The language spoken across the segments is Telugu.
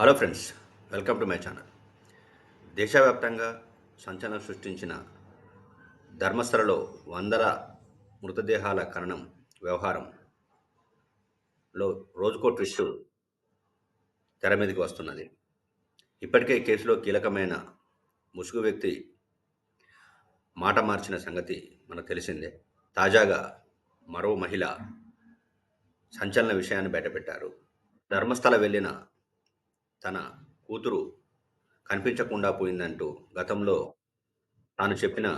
Hello friends welcome to my channel దేశవ్యాప్తంగా సంచలనం సృష్టించిన ధర్మస్థలలో వందల మృతదేహాల ఖననం వ్యవహారంలో రోజుకో ట్విస్ట్ తెర మీదకి వస్తున్నది. ఇప్పటికే కేసులో కీలకమైన ముసుగు వ్యక్తి మాట మార్చిన సంగతి మనకు తెలిసిందే. తాజాగా మరో మహిళ సంచలన విషయాన్ని బయటపెట్టారు. ధర్మస్థల వెళ్ళిన తన కూతురు కనిపించకుండా పోయిందంటూ గతంలో తాను చెప్పిన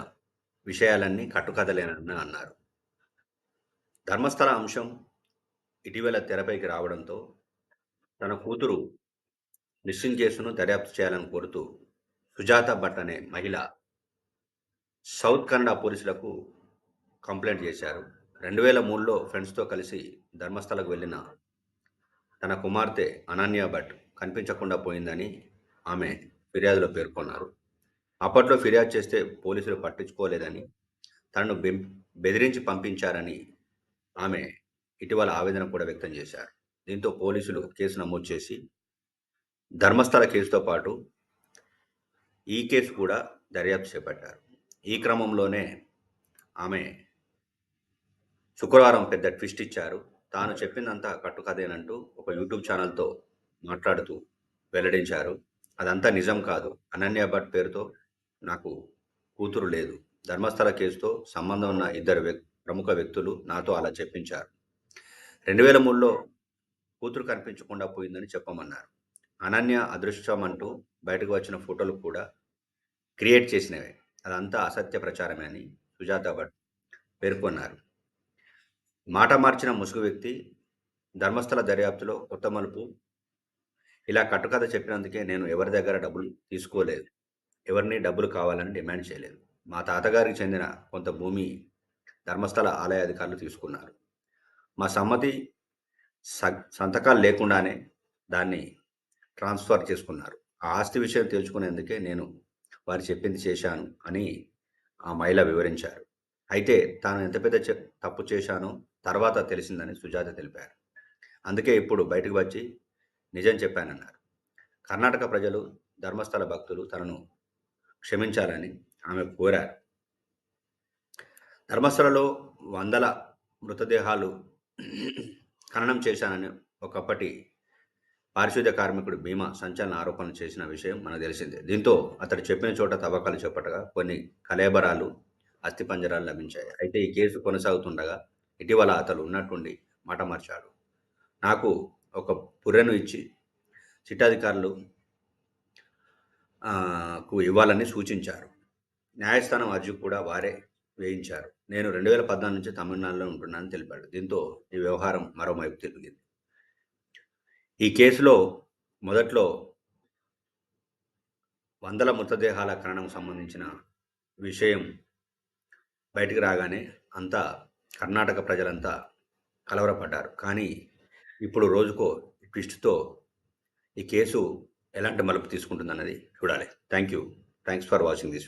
విషయాలన్నీ కట్టుకథలేనని అన్నారు. ధర్మస్థల అంశం ఇటీవల తెరపైకి రావడంతో తన కూతురు మిస్సింగ్ కేసును దర్యాప్తు చేయాలని కోరుతూ సుజాత భట్ అనే మహిళ సౌత్ కన్నడ పోలీసులకు కంప్లైంట్ చేశారు. రెండు వేల మూడులో ఫ్రెండ్స్తో కలిసి ధర్మస్థలకు వెళ్ళిన తన కుమార్తె అనన్య భట్ కనిపించకుండా పోయిందని ఆమె ఫిర్యాదులో పేర్కొన్నారు. అప్పట్లో ఫిర్యాదు చేస్తే పోలీసులు పట్టించుకోలేదని తనను బెం- బెదిరించి పంపించారని ఆమె ఇటీవల ఆవేదన కూడా వ్యక్తం చేశారు. దీంతో పోలీసులు కేసు నమోదు చేసి ధర్మస్థల కేసుతో పాటు ఈ కేసు కూడా దర్యాప్తు చేపట్టారు. ఈ క్రమంలోనే ఆమె శుక్రవారం పెద్ద ట్విస్ట్ ఇచ్చారు. తాను చెప్పిందంతా కట్టుకథేనంటూ ఒక యూట్యూబ్ ఛానల్తో మాట్లాడుతూ వెల్లడించారు. అదంతా నిజం కాదు. అనన్య భట్ పేరుతో నాకు కూతురు లేదు. ధర్మస్థల కేసుతో సంబంధం ఉన్న ఇద్దరు ప్రముఖ వ్యక్తులు నాతో అలా చెప్పించారు. రెండు వేల మూడులో కూతురు కనిపించకుండా పోయిందని చెప్పమన్నారు. అనన్య అదృష్టం అంటూ బయటకు వచ్చిన ఫోటోలు కూడా క్రియేట్ చేసినవే. అదంతా అసత్య ప్రచారమే అని సుజాత భట్ పేర్కొన్నారు. మాట మార్చిన ముసుగు వ్యక్తి ధర్మస్థల దర్యాప్తులో కొత్త మలుపు ఇలా కట్టుకథ చెప్పినందుకే నేను ఎవరి దగ్గర డబ్బులు తీసుకోలేదు. ఎవరిని డబ్బులు కావాలని డిమాండ్ చేయలేదు. మా తాతగారికి చెందిన కొంత భూమి ధర్మస్థల ఆలయ అధికారులు తీసుకున్నారు. మా సమ్మతి స- సంతకాలు లేకుండానే దాన్ని ట్రాన్స్ఫర్ చేసుకున్నారు. ఆ ఆస్తి విషయం తెలుసుకునేందుకే నేను వారు చెప్పింది చేశాను అని ఆ మహిళ వివరించారు. అయితే తాను ఎంత పెద్ద తప్పు చేశానో తర్వాత తెలిసిందని సుజాత తెలిపారు. అందుకే ఇప్పుడు బయటకు వచ్చి నిజం చెప్పానన్నారు. కర్ణాటక ప్రజలు ధర్మస్థల భక్తులు తనను క్షమించాలని ఆమె కోరారు. ధర్మస్థలలో వందల మృతదేహాలు ఖననం చేశానని ఒకప్పటి పారిశుద్ధ్య కార్మికుడు భీమా సంచలన ఆరోపణలు చేసిన విషయం మనకు తెలిసిందే. దీంతో అతడు చెప్పిన చోట తవ్వకాలు చేపట్టగా కొన్ని కలేబరాలు అస్థిపంజరాలు లభించాయి. అయితే ఈ కేసు కొనసాగుతుండగా ఇటీవల అతడు ఉన్నట్టుండి మాట మార్చాడు. నాకు ఒక పుర్రెను ఇచ్చి చిట్టాధికారులు కు ఇవ్వాలని సూచించారు. న్యాయస్థానం అర్జీ కూడా వారే వేయించారు. నేను రెండు వేల పద్నాలుగు నుంచి తమిళనాడులో ఉంటున్నానని తెలిపాడు. దీంతో ఈ వ్యవహారం మరోవైపు తిరిగింది. ఈ కేసులో మొదట్లో వందల మృతదేహాల ఖననం సంబంధించిన విషయం బయటికి రాగానే అంతా కర్ణాటక ప్రజలంతా కలవరపడ్డారు. కానీ ఇప్పుడు రోజుకో ట్విస్ట్తో ఈ కేసు ఎలాంటి మలుపు తీసుకుంటుందన్నది చూడాలి. Thank you thanks for watching this